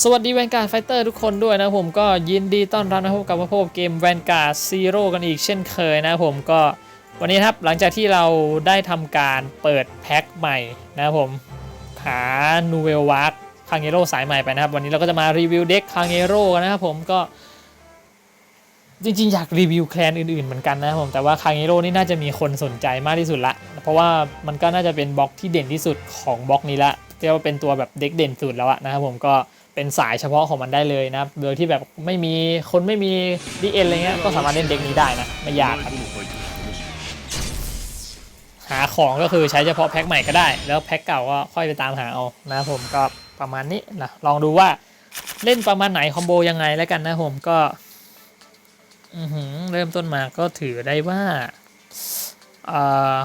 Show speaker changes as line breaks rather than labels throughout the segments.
สวัสดีแวนการ์ดไฟเตอร์ทุกคนด้วยนะผมก็ยินดีต้อนรับนะครับกับมาพบเกมแวนการ์ดซีโร่กันอีกเช่นเคยนะผมก็วันนี้ครับหลังจากที่เราได้ทำการเปิดแพ็คใหม่นะผมหานูเวลวาร์คคางเงโร่สายใหม่ไปนะครับ วันนี้เราก็จะมารีวิวเด็กคางเงโร่กันนะครับผมก็ จริงๆ อยากรีวิวแคลนอื่นๆเหมือนกันนะครับผมแต่ว่าคางเงโร่นี่น่าจะมีคนสนใจมากที่สุดละ เพราะว่ามันก็น่าจะเป็นบล็อกที่เด่นที่สุดของบล็อกนี้ละเรียกว่าเป็นตัวแบบเด็กเด่นสุดแล้วอะนะครับผมก็ เป็นสายเฉพาะของมันได้เลยนะโดยที่แบบไม่มีคนไม่มีดีเอ็นอะไรเงี้ยก็สามารถเล่นเด็กนี้ได้นะไม่ยากครับหาของก็คือใช้เฉพาะแพ็คใหม่ก็ได้ แล้วแพ็คเก่าก็ค่อยไปตามหาเอานะผมก็ประมาณนี้นะลองดูว่าเล่นประมาณไหนคอมโบยังไงแล้วกันนะผมก็อืเริ่มต้นมาก็ถือได้ว่าอา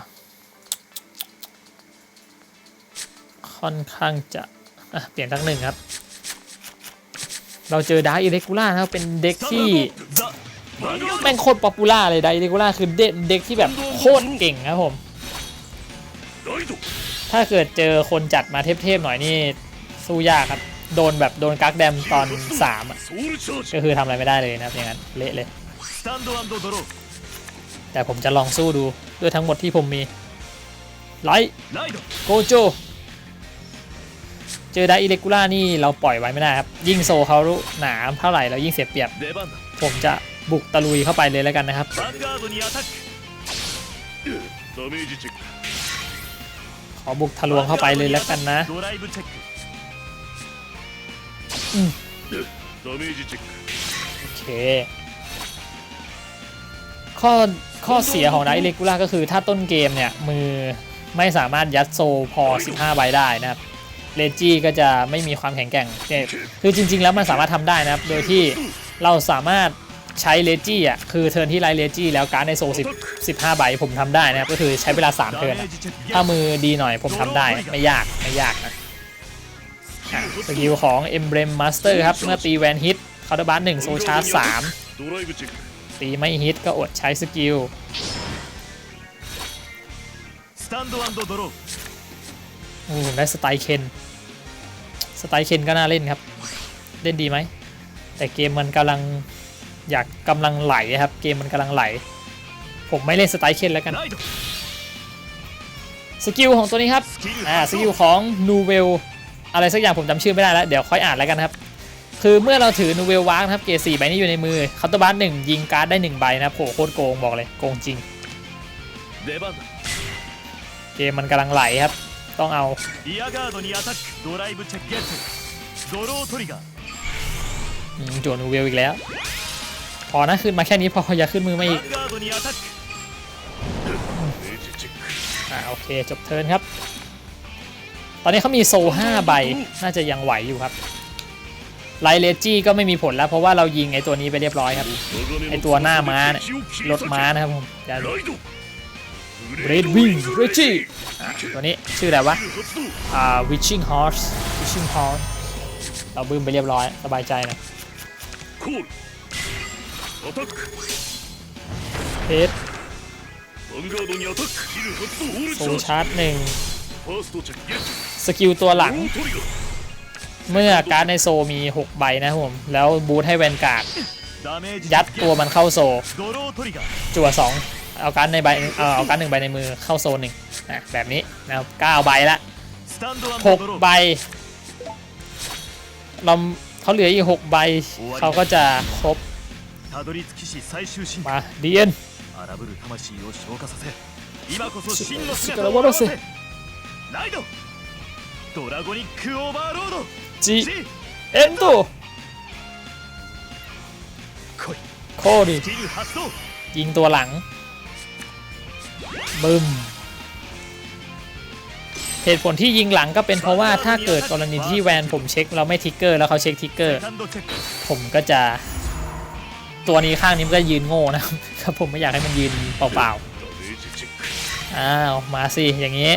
ค่อนข้างจะะเปลี่ยนทั้งหนึ่งครับ เราเจอดาร์อิเล็กกูล่าครับเป็นเด็กที่แม่งโคตรป๊อปปูล่าเลยดาร์อิเล็กกูล่าคือเด็กที่แบบโคตรเก่งครับผม ถ้าเกิดเจอคนจัดมาเทพๆหน่อยนี่สู้ยากครับ โดนแบบโดนกักแดมตอน3อ่ก็คือทำอะไรไม่ได้เลยนะครับอย่างนั้นเละเลยแต่ผมจะลองสู้ดูด้วยทั้งหมดที่ผมมีไลท์โกโจ เจอไดอิเลกูล่านี่เราปล่อยไว้ไม่ได้ครับ ยิ่งโซเขาหนาเท่าไหร่เรายิ่งเสียเปรียบ ผมจะบุกตะลุยเข้าไปเลยแล้วกันนะครับขอบุกทะลวงเข้าไปเลยแล้วกันนะโอเค ข้อข้อเสียของไดเลกูล่าก็คือถ้าต้นเกมเนี่ย มือไม่สามารถยัดโซพอ 15 ใบได้นะครับ เลจี้ก็จะไม่มีความแข็งแกร่ง คือจริง ๆ แล้วมันสามารถทำได้นะครับ โดยที่เราสามารถใช้เลจี้อะ คือเทิร์นที่ไลเลจี้แล้วการในโซ่สิบห้าใบผมทำได้นะครับ ก็คือใช้เวลา 3 เทิร์นถ้ามือดีหน่อยผมทำได้ไม่ยากไม่ยากนะสกิลของ Emblem Master ครับ เมื่อตีแวนฮิตคาร์ดบัสหนึ่งโซชาร์สามตีไม่ฮิตก็อดใช้สกิลโอ้ได้สไตล์เคน สไตล์เคนก็น่าเล่นครับ เล่นดีไหม แต่เกมมันกำลังอยากกำลังไหลครับ เกมมันกำลังไหล ผมไม่เล่นสไตล์เคนแล้วกัน สกิลของตัวนี้ครับ อ่า สกิลของนูเวลอะไรสักอย่างผมจำชื่อไม่ได้แล้ว เดี๋ยวค่อยอ่านแล้วกันครับ คือเมื่อเราถือนูเวลวาร์ครับ เกรดสี่ใบนี้อยู่ในมือคัตเตบัสหนึ่งยิงการ์ดได้หนึ่งใบนะโผโคตรโกงบอกเลย โกงจริง เกมมันกำลังไหลครับ ต้องเอา
リアガードにアタックドライブチェックゲットドロートリガー
อืมจวนนูเวลอีกแล้ว พอนะขึ้นมาแค่นี้พออย่าขึ้นมือมา
ヴ
อีก
ァンガードにアタックダメージチェック
อ่าโอเค จบเทิร์นครับ ตอนนี้เขามีโซ5ใบ น่าจะยังไหวอยู่ครับ ไลเลจี้ก็ไม่มีผลแล้ว เพราะว่าเรายิงไอตัวนี้ไปเรียบร้อยครับ ไอ้ตัวหน้าม้าเนี่ย รถม้านะครับผมอย่า
ライド
เรดวิงเรชี่ตัวนี้ชื่ออะไรวะ
อ่าวิชิงฮ
อร์สวิชิงฮอร์สเราบึ้มไปเรียบร้อย สบายใจนะเฮ
ด
โซชาร์ตหนึ่งสกิลตัวหลัง เมื่อการในโซมี 6 ใบนะผม แล้วบูทให้แวนการ์ดยัดตัวมันเข้าโซจั่ว2 เอาการในใบเออเอาการหนึ่งใบในมือเข้าโซนหนึ่งนะแบบนี้นะครับเก้าใบละหกใบเราเขาเหลืออีกหกใบเขาก็จะครบมาดีเอ็น
สกัลวอลเซ
จีเอ็นโตโคดิยิงตัวหลัง บึ้มเหตุผลที่ยิงหลังก็เป็นเพราะว่าถ้าเกิดกรณีที่แวนผมเช็คเราไม่ทิกเกอร์แล้วเขาเช็คทิกเกอร์ ผมก็จะ ตัวนี้ข้างนี้มันก็ยืนโง่นะครับผมไม่อยากให้มันยืนเปล่าๆอ้าวมาสิอย่างนี้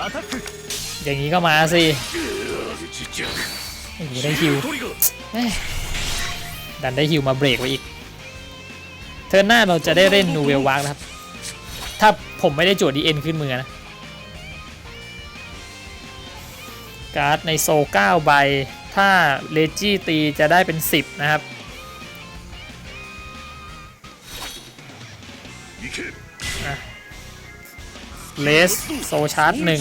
อย่างนี้ก็มาสิอย่านได้ฮิวดันได้ฮิวมาเบรกไว้อีกเทอร์หน้าเราจะได้เล่นนูเวลวากนะครับ ถ้า ผมไม่ได้จวดดีเอ็นขึ้นมือนะ การ์ดในโซ9ใบ ถ้าเลจี้ตีจะได้เป็น 10 นะครับ เลสโซชาร์ตหนึ่ง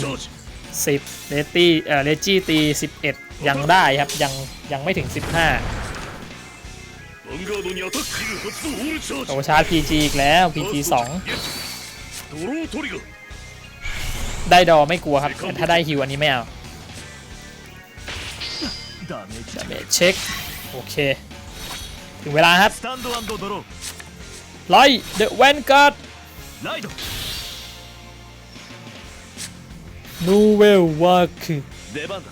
สิบเลตี้เออเลจี้ตีสิบเอ็ดยังได้ครับ ยัง ยังไม่ถึง
สิบห้า
โซชาร์ตพีจีอีกแล้วพีจีสอง
ドロートリガー
ได้ดอไม่กลัวครับแต่ถ้าได้ฮิวอันนี้ไม่เอา
ダメージ
ดาเมจเช็ค โอเค ถึงเวลาครับ
スタンドドロー
ไล่เดอะแวนการ์ด
ライド
นูเวลวาคือ
出番だ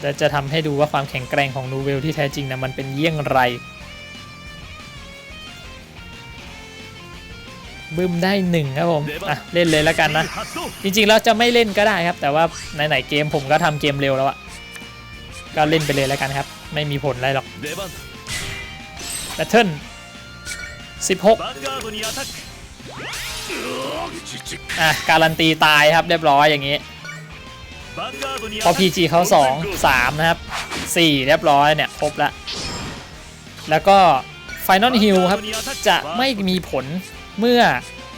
และจะทำให้ดูว่าความแข็งแกร่งของนูเวลที่แท้จริงนะมันเป็นเยี่ยงไร บึ้มได้หนึ่งครับผมอะเล่นเลยแล้วกันนะ จริงๆแล้วจะไม่เล่นก็ได้ครับ แต่ว่าไหนๆเกมผมก็ทำเกมเร็วแล้วอะก็เล่นไปเลยแล้วกันครับ ไม่มีผลอะไรหรอกแบทเทิล16อะการันตีตายครับเรียบร้อยอย่างนี้
พอพีจีเขา
สองสามนะครับสี่เรียบร้อยเนี่ย ครบละแล้วก็ Final Heal ครับ จะไม่มีผล เมื่อ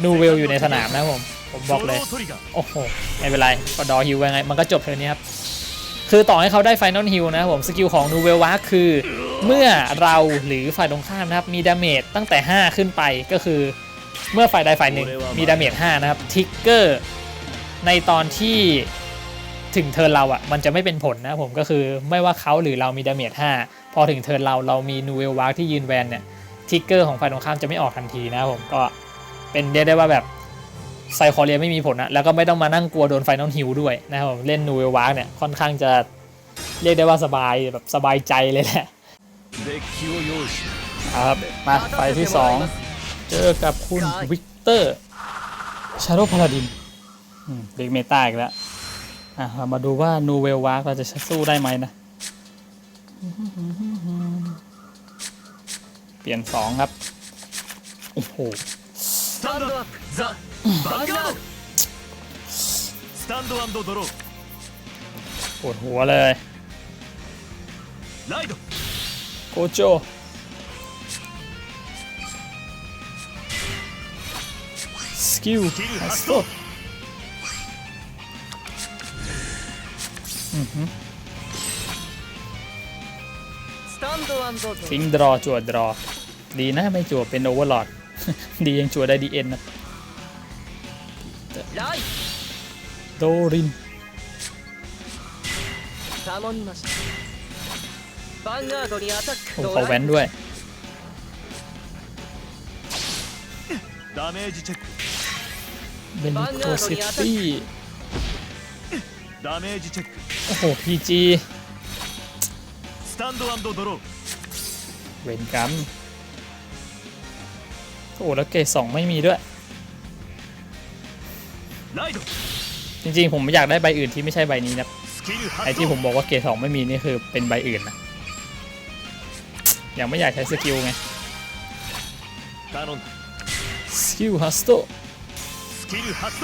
นูเวลอยู่ในสนามนะผมผมบอกเลย โอ้โห ไม่เป็นไรก็ดอฮิวยังไง มันก็จบเท่านี้ครับ คือต่อให้เขาได้ไฟนอลฮิวนะผม สกิลของนูเวลวาคือ เมื่อเราหรือฝ่ายตรงข้ามนะครับ มีดาเมจตั้งแต่ 5 ขึ้นไปก็คือ เมื่อฝ่ายใดฝ่ายหนึ่งมีดาเมจ5นะครับ ทิกเกอร์ในตอนที่ถึงเทิร์นเราอะ่ะ มันจะไม่เป็นผลนะผมก็คือไม่ว่าเขาหรือเรามีดาเมจ5พอถึงเทิร์นเราเรามีนูเวลวาที่ยืนแวนเนี่ยทิกเกอร์ของฝ่ายตรงข้ามจะไม่ออกทันทีนะผมก็ เป็นเรียกได้ว่าแบบไซคอเรียไม่มีผลนะแล้วก็ไม่ต้องมานั่งกลัวโดนไฟนอลฮิวด้วยนะครับเล่นนูเวลวาร์กเนี่ยค่อนข้างจะเรียกได้ว่าสบายแบบสบายใจเลยแหละครับมาไปที่ 2 เจอกับคุณวิกเตอร์ชาร์โรพาลาดินเด็กเมตาอีกแล้วอะเรามาดูว่านูเวลวาร์กเราจะสู้ได้ไหมนะ เปลี่ยนสองครับ โอ้โห
スタンドアップザ・ヴァンガードスタンドドロー
ปวดหัวเลย
ライド
โกโจ สกิล
スキル
ฮัส
発
โต
動
スタンドドロ
ทิ้งดรอจั่วดรอ ดีนะไม่จั่วเป็นโอเวอร์ลอด ดียังจั่วได้ดีเอ็นนะโดรินโอ้
เขา
แว้นด้วยเป็นตัวซิตี้โอ้โหพีจีเวนกัม โอ้แล้วเกรดสองไม่มีด้วย จริงๆ ผมไม่อยากได้ใบอื่นที่ไม่ใช่ใบนี้นะไอที่ผมบอกว่าเกรดสองไม่มีนี่คือเป็นใบอื่นนะยังไม่อยากใช้สกิลไงสกิลฮัสโตสกิลฮัสโต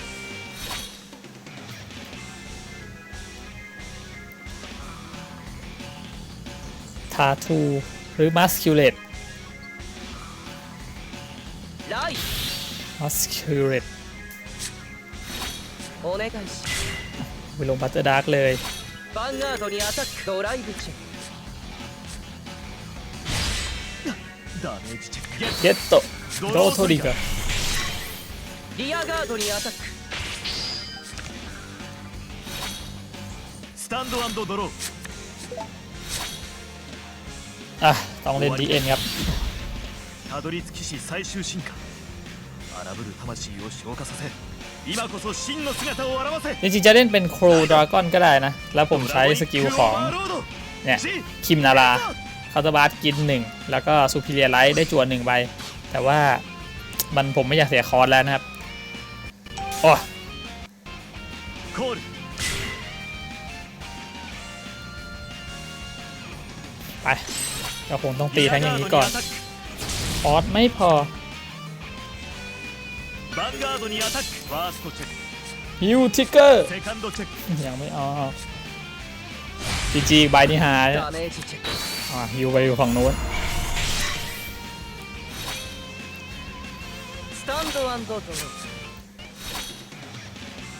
าทูหรือมัสคิวเลตมัสคิวเลตไปลงบัตเตอร์ดาร์กเลยเก็ตโตโดโทริกะ
ตัガードにアタック
スタンドドロー
อ่ะ ต้องเล่นดีเอ็นครับ
たどり着きし最終進化荒ぶる魂を消化させ今こそ真の姿を現せ
จริงๆจะเล่นเป็นโครดราก้อนก็ได้นะ แล้วผมใช้สกิลของ เนี่ย คิมนาราคาร์ตบาร์กินหนึ่งแล้วก็ซูพิเรียไลท์ได้จวนหนึ่งใบ แต่ว่ามันผมไม่อยากเสียคอร์สแล้วนะครับ โอ้
コール
ไป ก็คงต้องตีทั้งอย่างนี้ก่อนออสไม่พอฮิวทิกเกอร์ยังไม่เอาจีจีใบนี้หายฮิวไปอยู่ฝั่งโน้
น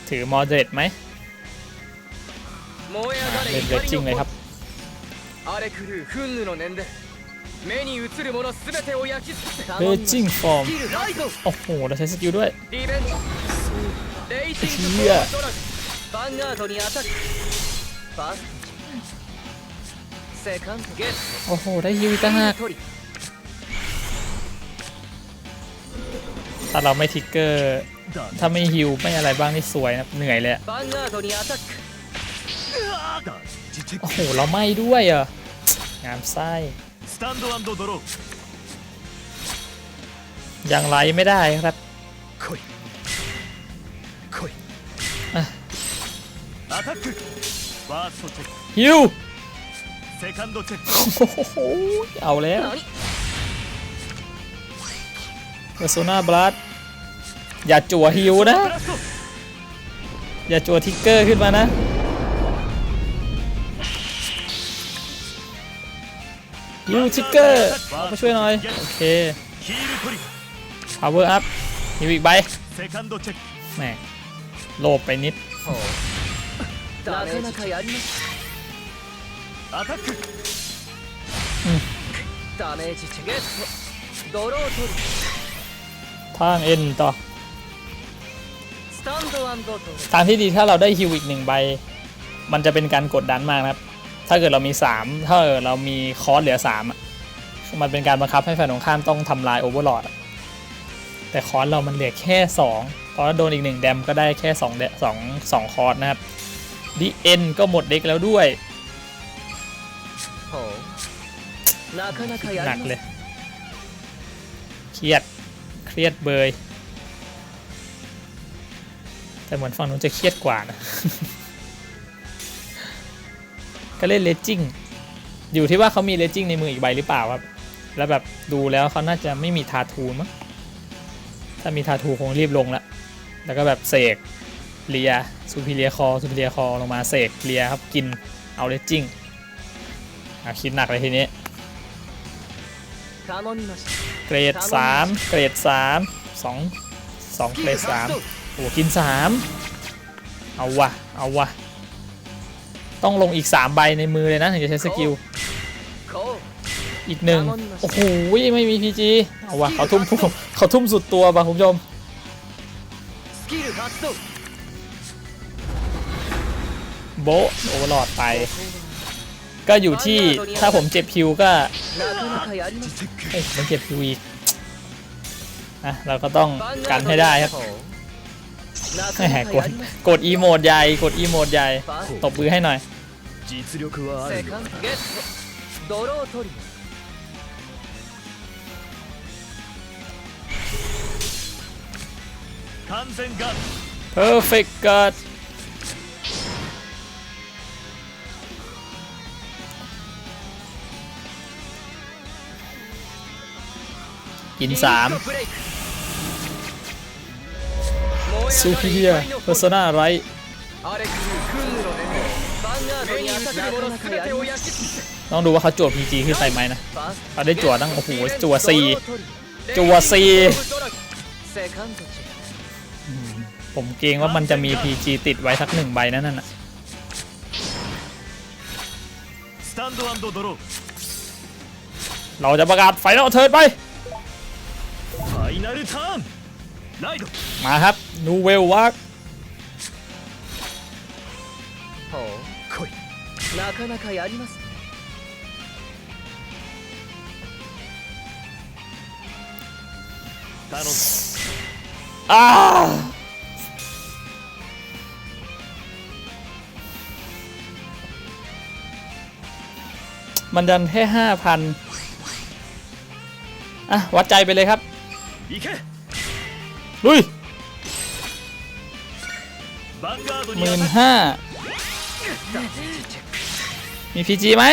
ถือมอเดตไหมเด็ดจริงเลยครับ
目に映るものすべてを焼き尽くせ
เรจจิ้งฟอร์ม
スキルライト
โอ้โห เราใช้สกิลด้วย
リベンジレイジング
いや
ドラグヴァンガードにアタックファーストセカンドゲッ
โอ้โห ได้ฮิวอีกต่างหาก
ト取り
ถ้าเราไม่ทิกเกอร์
だ
ถ้าไม่ฮิวไม่อะไรบ้างนี่สวยนะเหนื่อยเลยอะ
ヴァンガードにアタック
だジチェッ
โอ้
ク
โห เราไม่ด้วยเหรอ่ะงามไส้
ス タンドドロー
ยังไลไม่ได้ครับ
来い来い
あ
アタックファーストチェック
ฮิว
セカンドチェック
โอ้โห เอาแล้ว
何
เ e อร์โซนาบลัดอย่าจั่วฮิวนะ
ブラスト
อย่าจั่วทิกเกอร์ขึ้นมานะ ยูทิกเกอร์มาช่วยหน่อย โอเค
พาวเว
อร์อัพฮิวอีกใบแหมโลบไปนิดทางเอ็นต่อทางที่ดีถ้าเราได้ฮิวอีกหนึ่งใบ มันจะเป็นการกดดันมากนะครับ ถ้าเกิดเรามี 3 ถ้าเกิดเรามีคอสเหลือ3มันเป็นการบังคับให้แฟนยตรงข้ามต้องทำลายโอเวอร์ลอดแต่คอสเรามันเหลือแค่ 2 เพราะโดนอีก 1 แดมก็ได้แค่2เด2 2คอสนะครับดีเอ็นก็หมดเด็กแล้วด้วยหนักเลย เครียด เครียดเบย แต่เหมือนฝั่งนู้นจะเครียดกว่านะ ก็เล่นเลจิ้งอยู่ที่ว่าเขามีเลจิ้งในมืออีกใบหรือเปล่าครับ แล้วแบบดูแล้วเขาน่าจะไม่มีทาทูมั้งถ้ามีทาทูคงรีบลงละแล้วก็แบบเสกเลียซูพิเลียคอซูพิเลียคอลงมาเสกเลียครับกินเอาเลจิ้งอาคิดหนักเลยทีนี้ เกรด 3 เกรด 3 2 2เกรด3โอ้กิน 3 เอาวะเอาวะ ต้องลงอีก 3 ใบในมือเลยนะ ถึงจะใช้สกิล อีกหนึ่งโอ้โหไม่มีพีจีเอาวะเขาทุ่มเขาทุ่มสุดตัวป่ะคุณผู้ชมโบโอเวอลอดไป ก็อยู่ที่ถ้าผมเจ็บคิวก็เฮ้ยมันเจ็บคิวอีกอะเราก็ต้องกันให้ได้ครับแหมกดกดอีโมดใหญ่กดอีโมดใหญ่ตบมือให้หน่อย
実力はあ
セ
るよ
カンドゲットドロー取り
完全ガー
perfect guard กิน 3
ブレイク
ซูพิเลียเพอร์ซนาไร ต้องดูว่าเขาจวดพีจีขึ้นไปไหมนะเขาได้จวดตั้งโอ้โหจวด
สี่
จว
ดสี่
ผมเกรงว่ามันจะมีพีจีติดไว้สักหนึ่งใบนั่นน่ะเราจะประกาศไฟนอลเทิร์ดไป มาครับ นูเวลวัก
なかなかやります
頼んだ
อ้ามันดันแค่ห้าพันอ่ะ วัดใจไปเลยครับ
行け
ลุย
ヴァンガード
ห
にア
มื่น
タック
ห้า มีพีจีไหม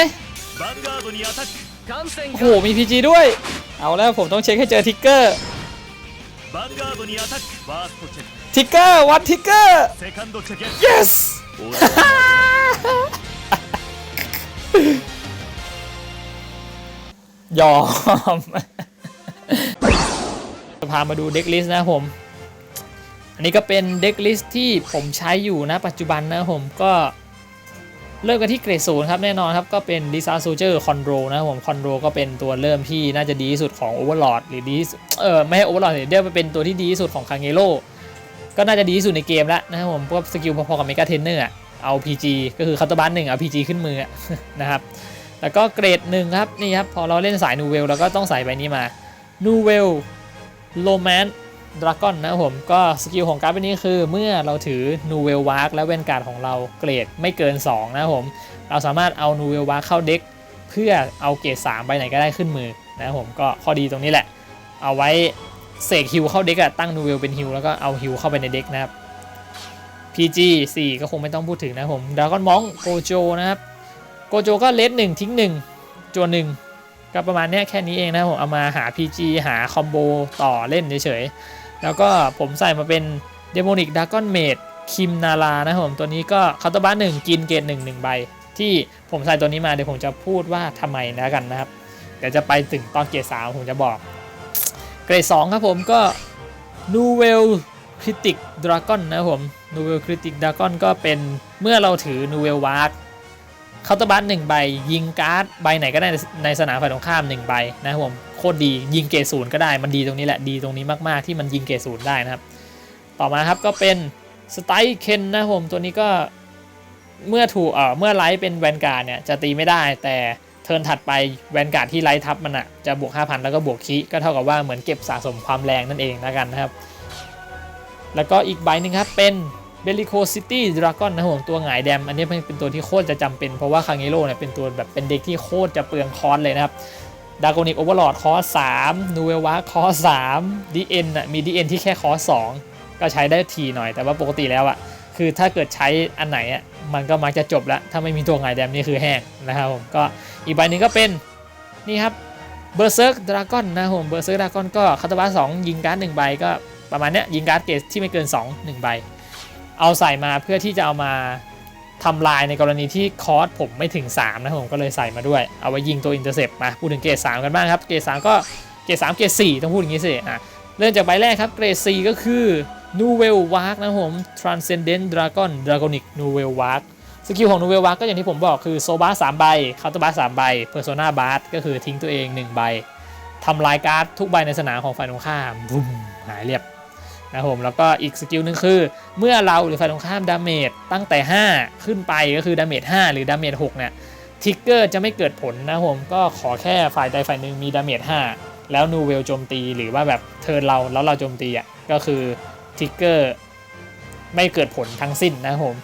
โอ้โหมีพีจีด้วย เอาแล้วผมต้องเช็คให้เจอทิกเกอร์ทิกเกอร์วันทิกเกอร์ yes ยอมจะพามาดูเด็กลิสต์นะผม อันนี้ก็เป็นเด็กลิสต์ที่ผมใช้อยู่นะปัจจุบันนะผมก็ เริ่มกันที่เกรดศูนย์ครับแน่นอนครับก็เป็น d i s a s o l d i e r Control นะผม Control ก็เป็นตัวเริ่มที่น่าจะดีที่สุดของ Overlord หรือดีเออไม่ใช่ Overlord เดี๋ยวมันเป็นตัวที่ดีที่สุดของ k a n g e r o ก็น่าจะดีที่สุดในเกมแล้วนะครับผมพวกสกิลพอๆกับ Mega Trainer อะเอา PG ก็คือคัตเตอร์บันหนึ่งเอา PG ขึ้นมือนะครับแล้วก็เกรดหนึ่งครับนี่ครับพอเราเล่นสายนูเวลเราก็ต้องใส่ใบนี้มานูเวลโลแมน ดราก้อนนะผมก็สกิลของการ์ดใบนี้คือ เมื่อเราถือนูเวลวาร์กและเวนการ์ดของเราเกรดไม่เกิน 2 นะผมเราสามารถเอานูเวลวาร์กเข้าเด็กเพื่อเอาเกรด3ใบไหนก็ได้ขึ้นมือนะผมก็ข้อดีตรงนี้แหละ เอาไว้เสกฮิวเข้าเด็กอะตั้งนูเวลเป็นฮิวแล้วก็เอาฮิวเข้าไปในเด็กนะครับ PG 4 ก็คงไม่ต้องพูดถึงนะผมดราก้อนมองโกโจนะครับโกโจก็เลสหนึ่งทิ้งหนึ่งจวนหนึ่ง ก็ประมาณนี้แค่นี้เองนะผมเอามาหา PG หาคอมโบต่อเล่นเฉยๆ แล้วก็ผมใส่มาเป็นเดโมนิกดากอนเมดคิมนารานะครับผมตัวนี้ก็คาตบ้านหนึ่งกินเกตหนึ่งหนึ่งใบ ที่ผมใส่ตัวนี้มาเดี๋ยวผมจะพูดว่าทำไมนะกันนะครับ เดี๋ยวจะไปถึงตอนเกรดสามผมจะบอก เกรดสองครับผมก็นูเวลคริติกดราก้อนนะครับผมนูเวลคริติกดราก้อนก็เป็นเมื่อเราถือนูเวลวาร์ เคาน์เตอร์บัสหนึ่งใบ ยิงการ์ดใบไหนก็ได้ในสนามฝ่ายตรงข้ามหนึ่งใบนะครับผมโคตรดียิงเกรดศูนย์ก็ได้มันดีตรงนี้แหละดีตรงนี้มากๆที่มันยิงเกรดศูนย์ได้นะครับ ต่อมาครับก็เป็นสไตล์เคนนะครับผมตัวนี้ก็เมื่อถูกเอ่อเมื่อไลท์เป็นแวนการ์ดเนี่ยจะตีไม่ได้ แต่เทิร์นถัดไปแวนการ์ดที่ไลท์ทับมันอะจะบวก 5,000 แล้วก็บวกคีก็เท่ากับว่าเหมือนเก็บสะสมความแรงนั่นเองแล้วกันนะครับ แล้วก็อีกใบหนึ่งครับเป็น b e l l i c o City Dragon นนะครับผมตัวหงายแดม อันนี้เป็นตัวที่โคตรจะจำเป็น เพราะว่าคางเงโร่เนี่ยเป็นตัวแบบเป็นเด็กที่โคตรจะเปลืองคอร์สเลยนะครับดากอนิกโอเวอร์ลอดคอร์ส3นูเวลวาคอร์ส3ดีเอ็นอะมีดีเอ็นที่แค่คอร์ส2ก็ใช้ได้ทีหน่อยแต่ว่าปกติแล้วอะคือถ้าเกิดใช้อันไหนอะมันก็มักจะจบแล้ว ถ้าไม่มีตัวหงายแดมนี่คือแห้งนะครับผมก็อีกใบหนึ่งก็เป็นนี่ครับเบอร์เซิร์กดราก้อนนะผมเบอร์เซิร์กดราก้อนก็คาตาบาสองยิงการ์ดหนึ่งใบก็ประมาณเนี้ยยิงการ์ดเกรดที่ไม่เกิน 2 1 ใบ เอาใส่มาเพื่อที่จะเอามาทำลายในกรณีที่คอร์สผมไม่ถึง 3 นะผมก็เลยใส่มาด้วย เอาไว้ยิงตัวอินเตอร์เซปมาพูดถึงเกรด3กันบ้างครับ เกรด3ก็เกรด3เกรด4ต้องพูดอย่างนี้สิอะเริ่มจากใบแรกครับ เกรด4ก็คือ n o v e l Wark นะผม Transcendent Dragon Dragonic n o v e l Wark สกิลของ n o v e l Wark ก็อย่างที่ผมบอกคือโซบาสามใบคาร์ตบาสามใบ Persona b a r ก็คือทิ้งตัวเอง 1 ใบทำลายการ์ดทุกใบในสนามของฝ่ายตรงข้ามบุ้มหายเรียบ นะครับผมแล้วก็อีกสกิลหนึ่งคือ เมื่อเราหรือฝ่ายตรงข้ามดาเมจตั้งแต่ 5 ขึ้นไปก็คือดาเมจ5หรือดาเมจ6เนี่ยทิกเกอร์จะไม่เกิดผลนะครับผมก็ขอแค่ฝ่ายใดฝ่ายหนึ่งมีดาเมจ5แล้วนูเวลโจมตีหรือว่าแบบเทิร์นเราแล้วเราโจมตีอะก็คือทิกเกอร์ไม่เกิดผลทั้งสิ้นนะครับผม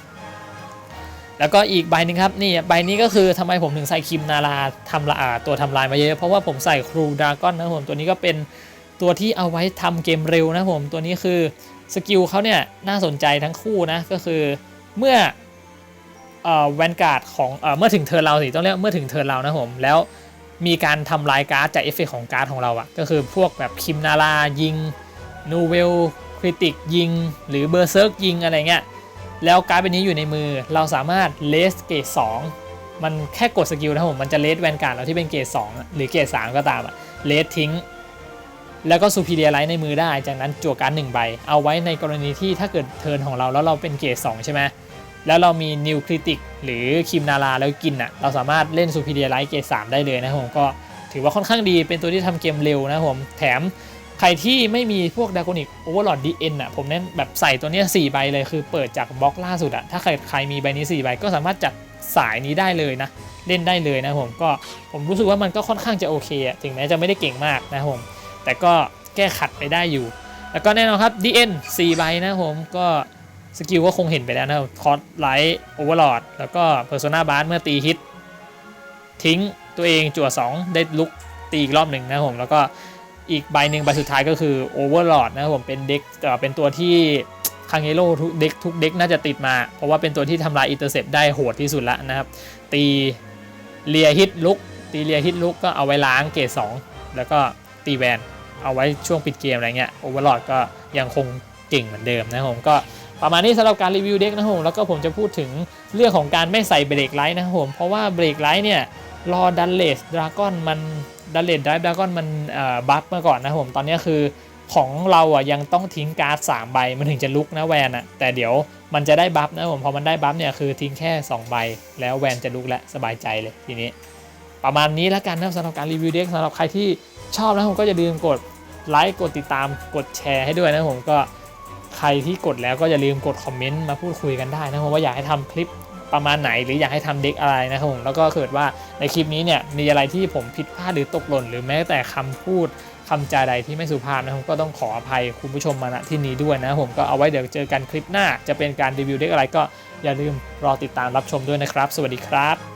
แล้วก็อีกใบหนึ่งครับนี่ใบนี้ก็คือทำไมผมถึงใส่คิมนาราทำละอาตัวทำลายมาเยอะเพราะว่าผมใส่ครูดาก้อนนะครับผมตัวนี้ก็เป็น ตัวที่เอาไว้ทำเกมเร็วนะผมตัวนี้คือสกิลเขาเนี่ยน่าสนใจทั้งคู่นะก็คือเมื่อเอ่อแวนการ์ดของเอ่อเมื่อถึงเทิร์นเราสิต้องเรียกเมื่อถึงเทิร์นเรานะผมแล้วมีการทำลายการ์ดจากเอฟเฟกของการ์ดของเราอะก็คือพวกแบบคิมนารายิงนูเวลคริติกยิง หรือเบอร์เซิร์กยิงอะไรเงี้ยแล้วการ์ดใบนี้อยู่ในมือเราสามารถเลสเกต2มันแค่กดสกิลนะผมมันจะเลสแวนการ์ดเราที่เป็นเกต2หรือเกต3ก็ตามอะเลสทิ้ง แล้วก็ซูพีเรียไลท์ในมือได้ จากนั้นจั่วการ์ดหนึ่งใบ เอาไว้ในกรณีที่ถ้าเกิดเทิร์นของเราแล้วเราเป็นเกรด2ใช่ไหมแล้วเรามีนิวคริติกหรือคิมนาราแล้วกินอะ เราสามารถเล่นซูพีเรียไลท์เกรด3ได้เลยนะครับผมก็ถือว่าค่อนข้างดีเป็นตัวที่ทำเกมเร็วนะผมแถมใครที่ไม่มีพวกดากอนิกโอเวอร์ลอดดีเอ็นอะผมแนะนแบบใส่ตัวนี้4ใบเลยคือเปิดจากบล็อกล่าสุดอะถ้าใครใครมีใบนี้4ใบก็สามารถจัดสายนี้ได้เลยนะ เล่นได้เลยนะผมก็ผมรู้สึกว่ามันก็ค่อนข้างจะโอเคอะถึงแม้จะไม่ได้เก่งมากนะผม แต่ก็แก้ขัดไปได้อยู่ แล้วก็แน่นอนครับ DN 4ใบนะผมก็สกิลก็คงเห็นไปแล้วนะครับคอร์สไลท์โอเวอร์ลอดแล้วก็เพอร์โซนาบาร์เมื่อตีฮิต ทิ้งตัวเองจั่ว 2 ได้ลุกตีอีกรอบหนึ่งนะผม แล้วก็อีกใบหนึ่งใบสุดท้ายก็คือ Overlord นะผมเป็นเด็กเป็นตัวที่คังเอโร่ทุกเด็กทุกเด็กน่าจะติดมา เพราะว่าเป็นตัวที่ทำลายอินเตอร์เซปได้โหดที่สุดแล้วนะครับ ตีเลียฮิตลุกตีเลียฮิตลุกก็เอาไว้ล้างเกรด2แล้วก็ตีแวน เอาไว้ช่วงปิดเกมอะไรเงี้ย Overlord ก็ยังคงเก่งเหมือนเดิมนะผมก็ประมาณนี้สำหรับการรีวิวเด็กนะผมแล้วก็ผมจะพูดถึงเรื่องของการไม่ใส่เบรกไลท์นะครับผมเพราะว่าเบรกไลท์เนี่ยรอดันเลสดราก้อนมันดันเลสดดราก้อนมันบัฟมาก่อนนะผมตอนนี้คือของเราอะยังต้องทิ้งการ์ด3ใบมันถึงจะลุกนะแวนอะแต่เดี๋ยวมันจะได้บัฟนะผมพอมันได้บัฟเนี่ยคือทิ้งแค่ 2 ใบ แล้วแวนจะลุกและสบายใจเลยทีนี้ ประมาณนี้แล้วกันนะสำหรับการรีวิวเด็กสำหรับใครที่ ชอบนะผมก็อย่าลืมกดไลค์กดติดตามกดแชร์ให้ด้วยนะผมก็ใครที่กดแล้วก็อย่าลืมกดคอมเมนต์มาพูดคุยกันได้นะครับว่าอยากให้ทำคลิปประมาณไหนหรืออยากให้ทำเด็กอะไรนะครับผมแล้วก็เกิดว่าในคลิปนี้เนี่ยมีอะไรที่ผมผิดพลาดหรือตกหล่น หรือแม้แต่คำพูดคำจาใดที่ไม่สุภาพนะครับก็ต้องขออภัยคุณผู้ชมมาณที่นี้ด้วยนะผมก็เอาไว้เดี๋ยวเจอกันคลิปหน้า จะเป็นการรีวิวเด็กอะไรก็อย่าลืมรอติดตามรับชมด้วยนะครับ สวัสดีครับ